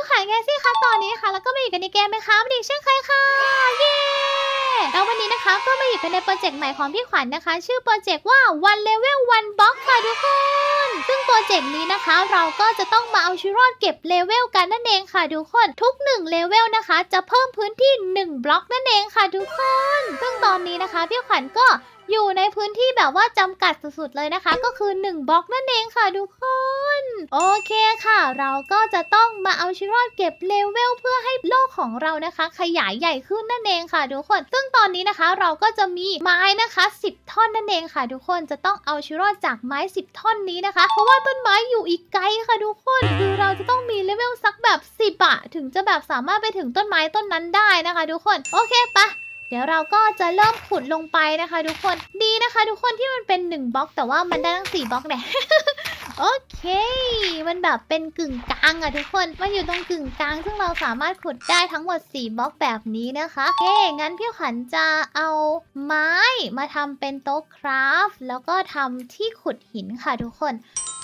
พี่ขายแกซี่ค่ะตอนนี้ค่ะ แล้วก็มาอยู่กันในเกมไหมคะมันอีเช่นเคยค่ะ เย้แล้ววันนี้นะคะก็มาอยู่กันในโปรเจกต์ใหม่ของพี่ขวัญนะคะ ชื่อโปรเจกต์ว่า one level one box ค่ะทุกคนซึ่งโปรเจกต์นี้นะคะ เราก็จะต้องมาเอาชีวิตรอดเก็บเลเวลกันนั่นเองค่ะทุกคน ทุก1เลเวลนะคะ จะเพิ่มพื้นที่ 1 บล็อกนั่นเองค่ะทุกคน ซึ่งตอนนี้นะคะพี่ขวัญก็ อยู่ในพื้นที่แบบว่าจำกัดสุดๆเลยนะคะ ก็คือ 1บล็อกนั่นเองค่ะทุกคน โอเคค่ะ เราก็จะต้องมาเอาชีวิตรอดเก็บเลเวลเพื่อให้โลกของเรานะคะ ขยายใหญ่ขึ้นนั่นเองค่ะทุกคน ซึ่งตอนนี้นะคะเราก็จะมีไม้นะคะ 10 ท่อนนั่นเองค่ะ ทุกคนจะต้องเอาชีวิตรอดจากไม้ 10 ท่อนนี้นะคะ เพราะว่าต้นไม้อยู่อีกไกลค่ะทุกคนคือเราจะต้องมีเลเวลสักแบบ10อะถึงจะแบบสามารถไปถึงต้นไม้ต้นนั้นได้นะคะ ทุกคนโอเคปะ เดี๋ยวเราก็จะเริ่มขุดลงไปนะคะ ทุกคนดีนะคะ ทุกคนที่มันเป็น1บล็อกแต่ว่ามันได้ทั้ง4บล็อกเนี่ยโอเค มันแบบเป็นกึ่งกลางอะทุกคน มันอยู่ตรงกึ่งกลาง ซึ่งเราสามารถขุดได้ทั้งหมด 4บล็อกแบบนี้นะคะโอเค งั้นพี่ขวัญจะเอาไม้มาทำเป็นโต๊ะคราฟแล้วก็ทำที่ขุดหินค่ะทุกคน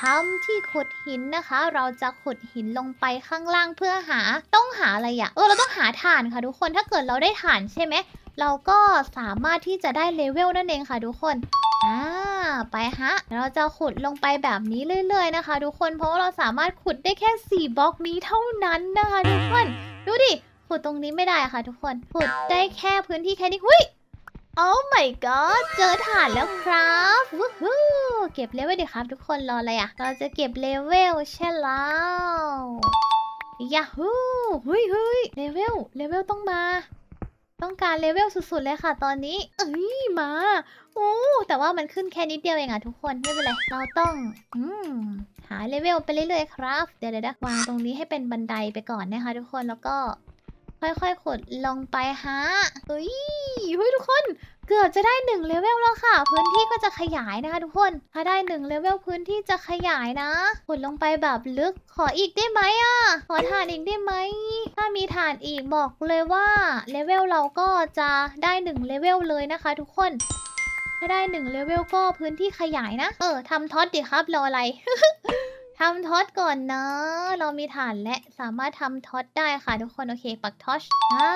ทำที่ขุดหินนะคะ เราจะขุดหินลงไปข้างล่างเพื่อหา ต้องหาอะไรอะเออ เราต้องหาถ่านค่ะทุกคน ถ้าเกิดเราได้ถ่านใช่ไหม เราก็สามารถที่จะได้เลเวลนั่นเองค่ะทุกคนอ่าไปฮะ เราจะขุดลงไปแบบนี้เรื่อย ๆ นะคะ ทุกคน เพราะว่าเราสามารถขุดได้แค่ 4บล็อกนี้เท่านั้นนะคะ ทุกคน ดูดิ ขุดตรงนี้ไม่ได้ค่ะ ทุกคน ขุดได้แค่พื้นที่แค่นี้หุยโอ้ my god เจอฐานแล้วครับวู้ฮู้เก็บเลเวลดิครับทุกคน รออะไรอะเราจะเก็บเลเวลใช่แล้วยาฮู้เฮ้ยเฮ้ยเลเวล เลเวลต้องมา ต้องการเลเวลสุดๆเลยค่ะตอนนี้ เอ้ยมาโอ้แต่ว่ามันขึ้นแค่นิดเดียวเองอะทุกคนไม่เป็นไรเราต้องอืมหาเลเวลไปเรื่อยๆครับ เดี๋ยวเดี๋ยววางตรงนี้ให้เป็นบันไดไปก่อนนะคะ ทุกคนแล้วก็ค่อยๆขดลงไปฮะเฮ้ยเฮ้ยทุกคน เกือบจะได้หนึ่งเลเวลแล้วค่ะ พื้นที่ก็จะขยายนะคะทุกคน ถ้าได้หนึ่งเลเวลพื้นที่จะขยายนะขุดลงไปแบบลึกขออีกได้ไหมอะ ขอถ่านอีกได้ไหม ถ้ามีถ่านอีกบอกเลยว่าเลเวลเราก็จะได้หนึ่งเลเวลเลยนะคะ ทุกคน ถ้าได้หนึ่งเลเวลก็พื้นที่ขยายนะ เออทำท็อตดิครับรออะไร ทำท็อตก่อนนะ เรามีฐานและสามารถทำท็อตได้ค่ะทุกคน โอเค ปักท็อตอ่า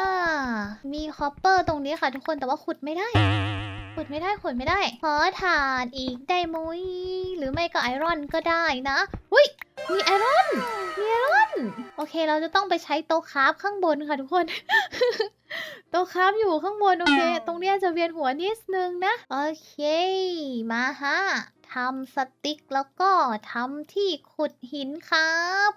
มีคอปเปอร์ตรงนี้ค่ะทุกคนแต่ว่าขุดไม่ได้ ขุดไม่ได้ขุดไม่ได้ ขอถ่านอีกได้มุ้ย หรือไม่ก็ไอรอนก็ได้นะอุ้ยมีไอรอน มีไอรอน โอเค เราจะต้องไปใช้โต๊ะคราฟข้างบนค่ะทุกคน โต๊ะคราฟอยู่ข้างบน โอเค ตรงเนี้ยจะเวียนหัวนิดนึงนะ โอเค มาฮะ ทำสติ๊กแล้วก็ทำที่ขุดหินครับ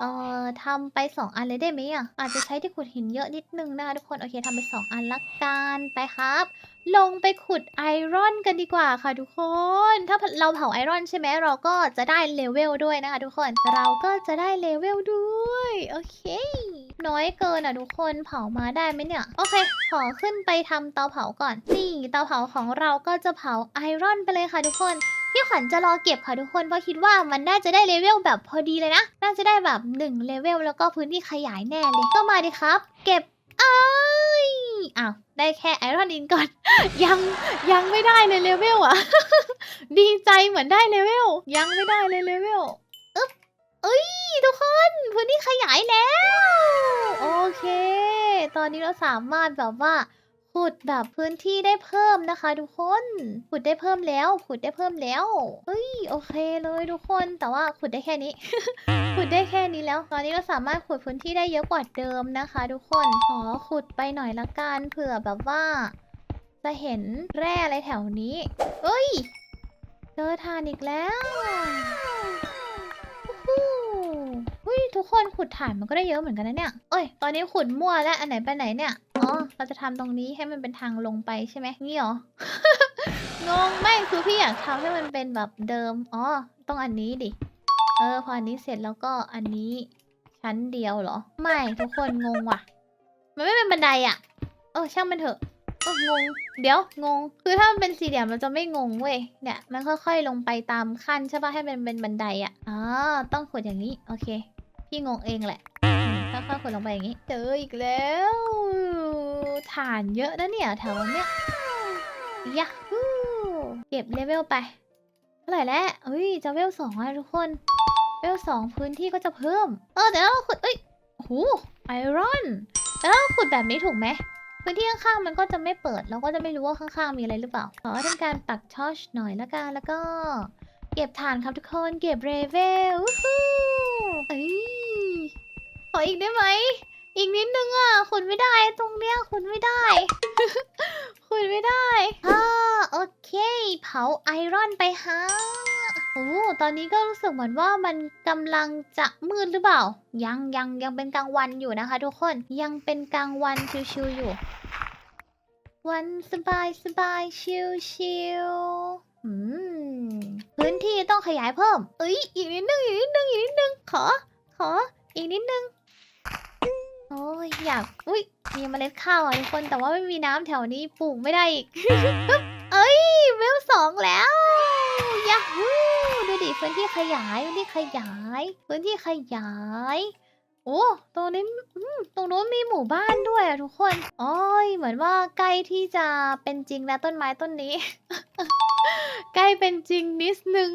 เอ่อทำไป 2 อันเลยได้ไหมอะ อาจจะใช้ที่ขุดหินเยอะนิดนึงนะคะทุกคน โอเคทำไป 2 อันละกันไปครับ ลงไปขุดไอรอนกันดีกว่าค่ะทุกคน ถ้าเราเผาไอรอนใช่ไหมเราก็จะได้เลเวลด้วยนะคะทุกคน เราก็จะได้เลเวลด้วย โอเค น้อยเกินอะทุกคนเผามาได้ไหมเนี่ย โอเค ขอขึ้นไปทำเตาเผาก่อน นี่เตาเผาของเราก็จะเผาไอรอนไปเลยค่ะทุกคน พี่ขวัญจะรอเก็บค่ะทุกคนเพราะคิดว่ามันน่าจะได้เลเวลแบบพอดีเลยนะ น่าจะได้แบบ1เลเวลแล้วก็พื้นที่ขยายแน่เลยก็มาดิครับ เก็บเอ้ยอ้าวได้แค่ไอรอนอินก่อน ยังยังไม่ได้เลยเลเวลอะดีใจเหมือนได้เลเวลยังไม่ได้เลยเลเวลอึ๊บเอ้ยทุกคนพื้นที่ขยายแล้ว โอเค ตอนนี้เราสามารถแบบว่า ขุดแบบพื้นที่ได้เพิ่มนะคะทุกคน ขุดได้เพิ่มแล้ว ขุดได้เพิ่มแล้วเฮ้ยโอเคเลยทุกคนแต่ว่าขุดได้แค่นี้ ขุดได้แค่นี้แล้ว ตอนนี้เราสามารถขุดพื้นที่ได้เยอะกว่าเดิมนะคะ ทุกคนขอขุดไปหน่อยละกันเผื่อแบบว่า จะเห็นแร่อะไรแถวนี้เอ้ยเจอทานอีกแล้ววู้ยทุกคนขุดถ่านมันก็ได้เยอะเหมือนกันนะเนี่ย เอ้ย ตอนนี้ขุดมั่วแล้ว อันไหนไปไหนเนี่ย อ๋อ เราจะทำตรงนี้ให้มันเป็นทางลงไปใช่ไหมงี้เหรอ งงไม่คือพี่อยากทำให้มันเป็นแบบเดิม อ๋อ ต้องอันนี้ดิ เออ พออันนี้เสร็จแล้วก็อันนี้ ชั้นเดียวเหรอ ไม่ทุกคนงงว่ะ มันไม่เป็นบันไดอะ่ะ เออช่างมันเถอะเอองง เดี๋ยวงง คือถ้ามันเป็นสี่เหลี่ยมมันจะไม่งงเว้ย เนี่ยมันค่อยๆลงไปตามขั้นใช่ปะให้มันเป็นบันไดอะ่ะ อ๋อ ต้องขุดอย่างนี้ โอเค พี่งงเองแหละค่อยๆขุดลงไปอย่างนี้ เจออีกแล้ว ฐานเยอะนะเนี่ยแถวเนี้ยยะฮูเก็บเลเวลไปเท่าไหร่แล้วเอ้ยจะเวลสองทุกคน เวลสองพื้นที่ก็จะเพิ่ม เออเดี๋ยวเราขุดเอ้ยโหไอรอนแล้วเราขุดแบบนี้ถูกไหมพื้นที่ข้างๆมันก็จะไม่เปิดเราก็จะไม่รู้ว่าข้างๆมีอะไรหรือเปล่าขอทำการปักชอชหน่อยละกันแล้วก็ เก็บฐานครับทุกคนเก็บเรเวลวู้ฮู้เอ้ยขออีกได้ไหม อีกนิดนึงอะขุดไม่ได้ตรงเนี้ยขุดไม่ได้ ขุดไม่ได้อ่าโอเค เผาไอรอนไปฮะโอ้ตอนนี้ก็รู้สึกเหมือนว่ามันกำลังจะมืดหรือเปล่า ยังยังยังเป็นกลางวันอยู่นะคะ ทุกคนยังเป็นกลางวันชิวๆอยู่ วันสบายสบายชิวชิวๆอืมพื้นที่ต้องขยายเพิ่มเอ้ยอีกนิดนึงอีกนิดนึงอีกนิดนึงขอ ขอ อีกนิดนึง อ้ยอยาก อุ้ยมีเมล็ดข้าวอะทุกคน แต่ว่าไม่มีน้ำแถวนี้ปลูกไม่ได้อีก เอ้ยเวลสองแล้วยาฮูดูดิพื้นที่ขยายพื้นที่ขยาย พื้นที่ขยาย โอ้ตรงนี้อืมตรงโน้นมีหมู่บ้านด้วยอะทุกคนโอ้ยเหมือนว่าใกล้ที่จะเป็นจริงแล้วต้นไม้ต้นนี้ ใกล้เป็นจริงนิดนึง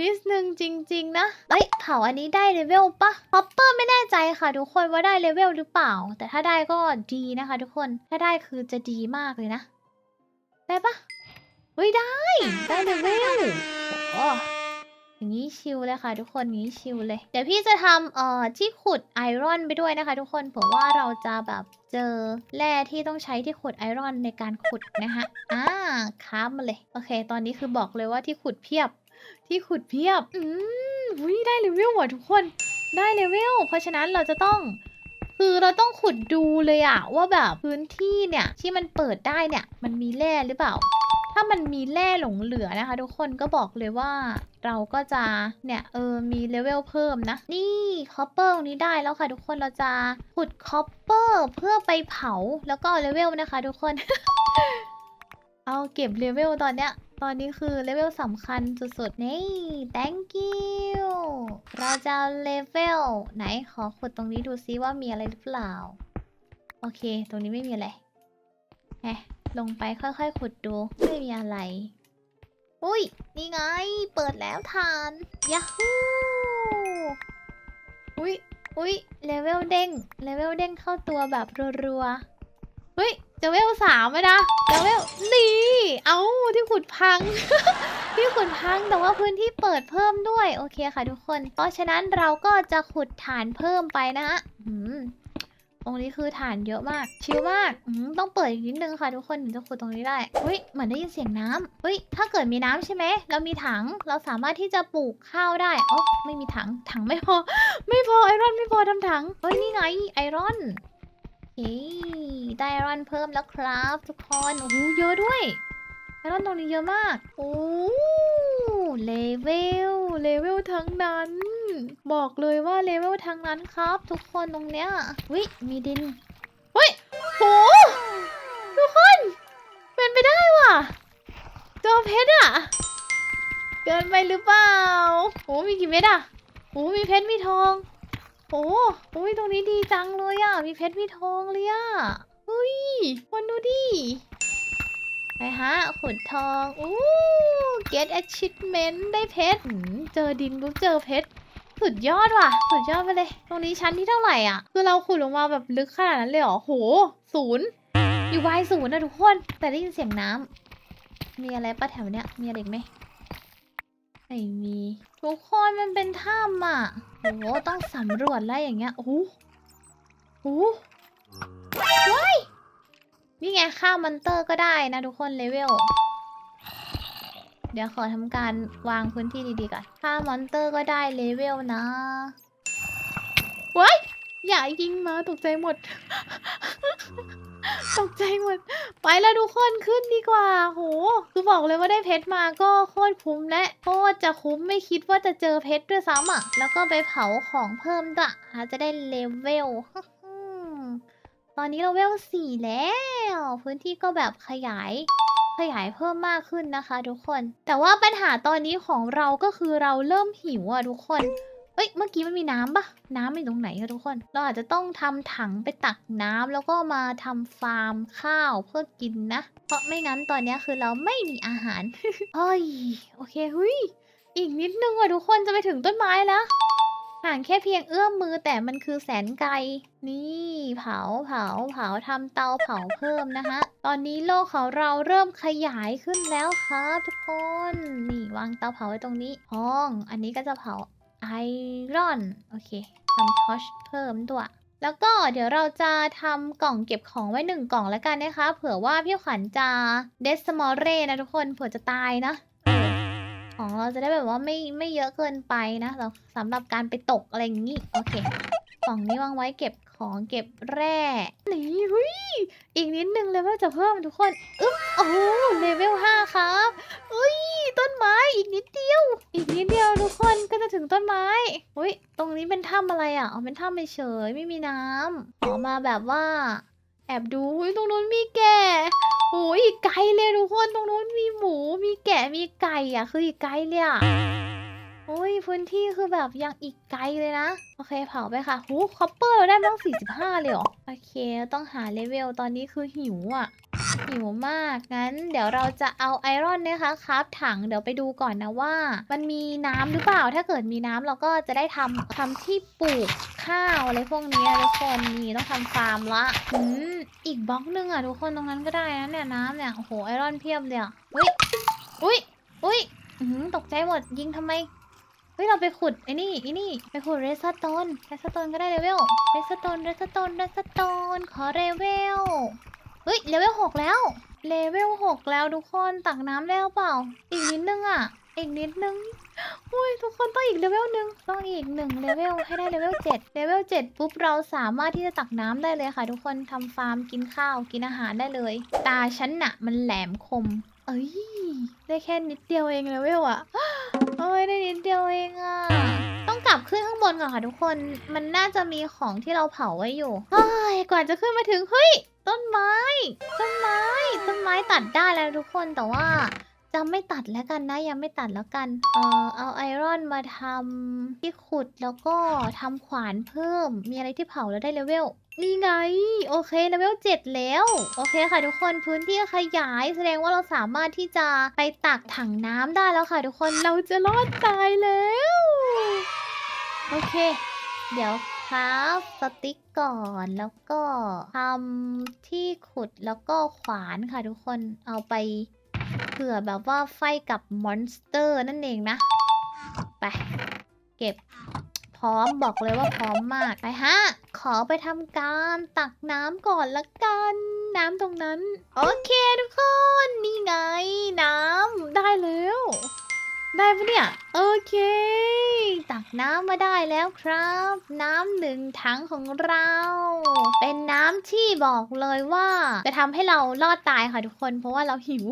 นิดนึงจริง ๆ นะเอ้ยเผาอันนี้ได้เลเวลปะฮอปเปอร์ไม่แน่ใจค่ะทุกคนว่าได้เลเวลหรือเปล่า แต่ถ้าได้ก็ดีนะคะ ทุกคน ถ้าได้คือจะดีมากเลยนะ ได้ปะเฮ้ยได้ ได้เลเวลโอ้อย่างนี้ชิลเลยค่ะ ทุกคนอย่างนี้ชิลเลย เดี๋ยวพี่จะทำเอ่อที่ขุดไอรอนไปด้วยนะคะ ทุกคนเผื่อว่าเราจะแบบเจอแร่ที่ต้องใช้ที่ขุดไอรอนในการขุดนะคะอ่าค้ามาเลย โอเค ตอนนี้คือบอกเลยว่าที่ขุดเพียบ ที่ขุดเพียบ อืมวิได้เลเวลว่ะทุกคน ได้เลเวล เพราะฉะนั้นเราจะต้อง คือเราต้องขุดดูเลยอะว่าแบบพื้นที่เนี่ยที่มันเปิดได้เนี่ย มันมีแร่หรือเปล่า ถ้ามันมีแร่หลงเหลือนะคะ ทุกคนก็บอกเลยว่า เราก็จะเนี่ยเออมีเลเวลเพิ่มนะ นี่คอปเปอร์ตรงนี้ได้แล้วค่ะ ทุกคนเราจะขุดคอปเปอร์เพื่อไปเผาแล้วก็เลเวลนะคะ ทุกคน เอาเก็บเลเวลตอนเนี้ย ตอนนี้คือเลเวลสำคัญสุดๆ นี่ thank you เราจะเลเวลไหนขอขุดตรงนี้ดูซิว่ามีอะไรหรือเปล่า โอเค ตรงนี้ไม่มีอะไรแฮะลงไปค่อยๆ ขุดดู ไม่มีอะไร อุ้ย นี่ไง เปิดแล้วทานยาฮูอุ้ยอุ้ยเลเวลเด้ง เลเวลเด้งเข้าตัวแบบรัวๆ เฮ้ยจะเวลสามไหมนะจะเวลนี่ เอาที่ขุดพัง ที่ขุดพังแต่ว่าพื้นที่เปิดเพิ่มด้วยโอเคค่ะทุกคน เพราะฉะนั้นเราก็จะขุดฐานเพิ่มไปนะฮะอืมตรงนี้คือฐานเยอะมาก ชิลมากอืมต้องเปิดอีกนิดนึงค่ะทุกคนถึงจะขุดตรงนี้ได้เฮ้ยเหมือนได้ยินเสียงน้ำเฮ้ยถ้าเกิดมีน้ำใช่ไหมเรามีถังเราสามารถที่จะปลูกข้าวได้อ๋อไม่มีถังถังไม่พอ ไม่พอไอรอนไม่พอทำถังเฮ้ยนี่ไงไอรอน เฮ้ยได้รอนเพิ่มแล้วครับทุกคนโอ้โหเยอะด้วยไอรอนตรงนี้เยอะมาก โอ้เลเวลเลเวลทั้งนั้น บอกเลยว่าเลเวลทั้งนั้นครับ ทุกคนตรงเนี้ยวิมีดินเฮ้ยโหทุกคน เป็นไปได้ว่ะเจอเพชรอะเกินไปหรือเปล่าโหมีกี่เม็ดอะโหมีเพชรมีทอง โอ้โอ้ยตรงนี้ดีจังเลยอะ มีเพชร มีทองเลยอะเฮ้ยคนดูดิ ไปฮะ ขุดทอง อู้ get achievement ได้เพชร เจอดินปุ๊บเจอเพชร สุดยอดว่ะ สุดยอดไปเลย ตรงนี้ชั้นที่เท่าไหร่อะ คือเราขุดลงมาแบบลึกขนาดนั้นเลยเหรอ โห ศูนย์ อยู่วายศูนย์นะทุกคน แต่ได้ยินเสียงน้ำมีอะไรปะแถวเนี้ย มีอะไรอีกไหม ไม่มี ทุกคนมันเป็นถ้ำอะโอ้โหต้องสำรวจแล้วอย่างเงี้ย โอ้โหโอ้โหว้ายนี่ไงข้ามอนเตอร์ก็ได้นะทุกคนเลเวล เดี๋ยวขอทำการวางพื้นที่ดีๆก่อนข้ามอนเตอร์ก็ได้เลเวลนะว้ายอย่ายิงมาตกใจหมด ตกใจหมด ไปแล้วทุกคนขึ้นดีกว่า โห คือบอกเลยว่าได้เพชรมาก็โคตรคุ้มและโคตรจะคุ้มไม่คิดว่าจะเจอเพชรด้วยซ้ำอะ แล้วก็ไปเผาของเพิ่มด้วยอาจจะได้เลเวล ตอนนี้เราเวลสี่แล้ว พื้นที่ก็แบบขยายขยายเพิ่มมากขึ้นนะคะทุกคน แต่ว่าปัญหาตอนนี้ของเราก็คือเราเริ่มหิวอะทุกคน เอ้ย เมื่อกี้มันมีน้ำปะน้ำอยู่ตรงไหนคะทุกคน เราอาจจะต้องทำถังไปตักน้ำแล้วก็มาทำฟาร์มข้าวเพื่อกินนะ เพราะไม่งั้นตอนนี้คือเราไม่มีอาหารเฮ้ย โอเคเฮ้ยอีกนิดนึงอะทุกคนจะไปถึงต้นไม้แล้วห่างแค่เพียงเอื้อมมือแต่มันคือแสนไกล นี่เผาเผาเผาทำเตาเผาเพิ่มนะคะ ตอนนี้โลกของเราเริ่มขยายขึ้นแล้วครับทุกคน นี่วางเตาเผาไว้ตรงนี้ห้อง อันนี้ก็จะเผา ไอรอน โอเคทำทอชเพิ่มด้วย แล้วก็เดี๋ยวเราจะทำกล่องเก็บของไว้หนึ่งกล่องแล้วกันนะคะ เผื่อว่าพี่ขวัญจะเดสมอเรนะทุกคน เผื่อจะตายนะ ของเราจะได้แบบว่าไม่ไม่เยอะเกินไปนะ เราสำหรับการไปตกอะไรอย่างนี้ โอเค กล่องนี้วางไว้เก็บของเก็บแร่นี่หุยอีกนิดนึงเลเวลจะเพิ่มทุกคน อึ๊บโอ้เลเวลห้าครับอุ้ย ถึงต้นไม้ อุ้ย ตรงนี้เป็นถ้ำอะไรอะ อ๋อ เป็นถ้ำเฉยไม่มีน้ำออกมาแบบว่า แอบดูอุ้ยตรงนู้นมีแกะโอ้ยไกลเลยทุกคน ตรงนู้นมีหมู มีแกะ มีไก่อะ คือไกลเลยอะ อ้ยพื้นที่คือแบบยังอีกไกลเลยนะ โอเคเผาไปค่ะหูคอปเปอร์ได้ตั้ง45 เลยเหรอ โอเค ต้องหาเลเวลตอนนี้คือหิวอะ หิวมาก งั้น เดี๋ยวเราจะเอาไอรอนนะคะครับถังเดี๋ยวไปดูก่อนนะว่า มันมีน้ำหรือเปล่าถ้าเกิดมีน้ำเราก็จะได้ทำทำที่ปลูกข้าวอะไรพวกนี้ทุกคนนี่ต้องทำฟาร์มละอืมอีกบล็อกนึงอะทุกคนตรงนั้นก็ได้นะเนี่ยน้ำเนี่ยโอ้โหไอรอนเพียบเลยอะอุ้ยอุ้ยอุ้ยอื้อหือตกใจหมดยิงทำไม เฮ้ยเราไปขุดไอ้นี่ไอ้นี่ไปขุดเรสโตนเรสโตนก็ได้เลเวลเรสโตนเรสโตนเรสโตนขอเลเวลเฮ้ยเลเวลหกแล้วเลเวลหกแล้วทุกคนตักน้ำได้หรือเปล่า อีกนิดนึงอะ อีกนิดนึงอุ้ยทุกคนต้องอีกเลเวลหนึ่งต้องอีกหนึ่งเลเวลให้ได้เลเวลเจ็ดเลเวลเจ็ดปุ๊บเราสามารถที่จะตักน้ำได้เลยค่ะ ทุกคนทำฟาร์มกินข้าวกินอาหารได้เลย ตาฉันหนะมันแหลมคม เอ้ย ได้แค่นิดเดียวเองเลเวลอะโอ้ยได้นิดเดียวเองอะต้องกลับขึ้นข้างบนก่อนค่ะทุกคน มันน่าจะมีของที่เราเผาไว้อยู่เฮ้ยกว่าจะขึ้นมาถึงเฮ้ยต้นไม้ ต้นไม้ ต้นไม้ตัดได้แล้วทุกคนแต่ว่า จะไม่ตัดแล้วกันนะยังไม่ตัดแล้วกัน เออเอาไอรอนมาทำที่ขุดแล้วก็ทำขวานเพิ่ม มีอะไรที่เผาแล้วได้เลเวลนี่ไง โอเคเลเวลเจ็ดแล้ว โอเคค่ะทุกคนพื้นที่ขยาย แสดงว่าเราสามารถที่จะไปตักถังน้ำได้แล้วค่ะทุกคนเราจะรอดตายแล้ว โอเค เดี๋ยวครับสติ๊กก่อนแล้วก็ทำที่ขุดแล้วก็ขวานค่ะทุกคนเอาไป เผื่อแบบว่าไฟกับมอนสเตอร์นั่นเองนะ ไป เก็บพร้อมบอกเลยว่าพร้อมมาก ไปฮะ ขอไปทำการตักน้ำก่อนละกัน น้ำตรงนั้น โอเคทุกคน นี่ไง น้ำได้แล้ว ได้ปะเนี่ย โอเค ตักน้ำมาได้แล้วครับ น้ำหนึ่งถังของเรา เป็นน้ำที่บอกเลยว่า จะทำให้เรารอดตายค่ะทุกคน เพราะว่าเราหิว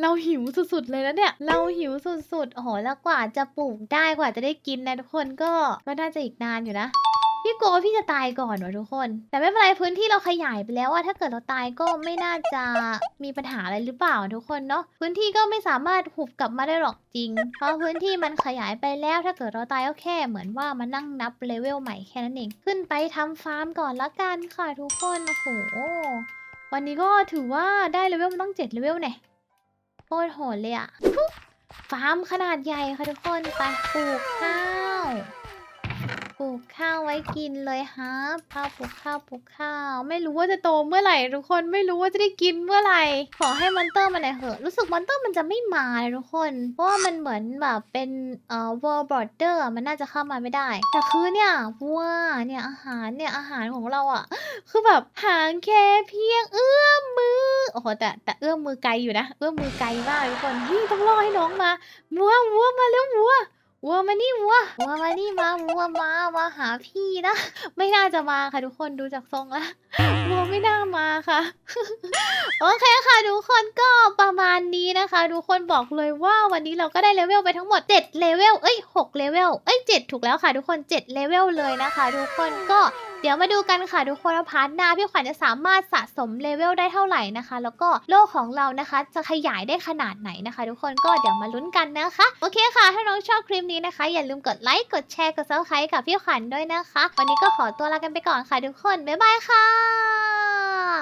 เราหิวสุดๆเลยแล้วเนี่ย เราหิวสุดๆโอ้โหแล้วกว่าจะปลูกได้กว่าจะได้กินนะทุกคนก็ก็น่าจะอีกนานอยู่นะ พี่กลัวว่าพี่จะตายก่อนวะทุกคน แต่ไม่เป็นไรพื้นที่เราขยายไปแล้วว่าถ้าเกิดเราตายก็ไม่น่าจะมีปัญหาอะไรหรือเปล่าทุกคนเนาะพื้นที่ก็ไม่สามารถหุบกลับมาได้หรอกจริง เพราะพื้นที่มันขยายไปแล้ว ถ้าเกิดเราตายก็แค่เหมือนว่ามานั่งนับเลเวลใหม่แค่นั้นเองขึ้นไปทำฟาร์มก่อนละกันค่ะทุกคนโอ้โหวันนี้ก็ถือว่าได้เลเวลมันต้องเจ็ดเลเวลเนี่ย โคตรโหดเลยอะฟาร์มขนาดใหญ่ค่ะทุกคนไปปลูกข้าว ลูกข้าวไว้กินเลยฮะข้าวปลูกข้าวปลูกข้าว ไม่รู้ว่าจะโตเมื่อไหร่ทุกคนไม่รู้ว่าจะได้กินเมื่อไหร่ขอให้มอนเตอร์มันหน่อยเหอะรู้สึกมอนเตอร์มันจะไม่มาเลยทุกคน เพราะว่ามันเหมือนแบบเป็นเอ่อ world border อะมันน่าจะเข้ามาไม่ได้ แต่คือเนี่ยวัวเนี่ยอาหารเนี่ยอาหารของเราอะ คือแบบหางแค่เพียงเอื้อมมือโอ้โหแต่แต่เอื้อมมือไกลอยู่นะ เอื้อมมือไกลมากทุกคนเฮ้ยต้องรอให้น้องมาวัววัวมาแล้ววัว วัวมานี่วัววัวมานี่มาวัวมามาหาพี่นะไม่น่าจะมาค่ะทุกคนดูจากทรงแล้ววัวไม่น่ามาค่ะ โอเคค่ะทุกคนก็ ประมาณนี้นะคะทุกคนบอกเลยว่าวันนี้เราก็ได้เลเวลไปทั้งหมด7เลเวลเอ้ย6เลเวลเอ้ย7ถูกแล้วค่ะทุกคน7เลเวลเลยนะคะ ทุกคนก็เดี๋ยวมาดูกันค่ะทุกคนว่าพาร์ทหน้าพี่ขวัญจะสามารถสะสมเลเวลได้เท่าไหร่นะคะ แล้วก็โลกของเรานะคะ จะขยายได้ขนาดไหนนะคะ ทุกคนก็เดี๋ยวมาลุ้นกันนะคะโอเคค่ะ ถ้าน้องชอบคลิปนี้นะคะ อย่าลืมกดไลค์กดแชร์กดซับสไครต์กับพี่ขวัญด้วยนะคะ วันนี้ก็ขอตัวลากันไปก่อนค่ะทุกคนบ๊ายบายค่ะ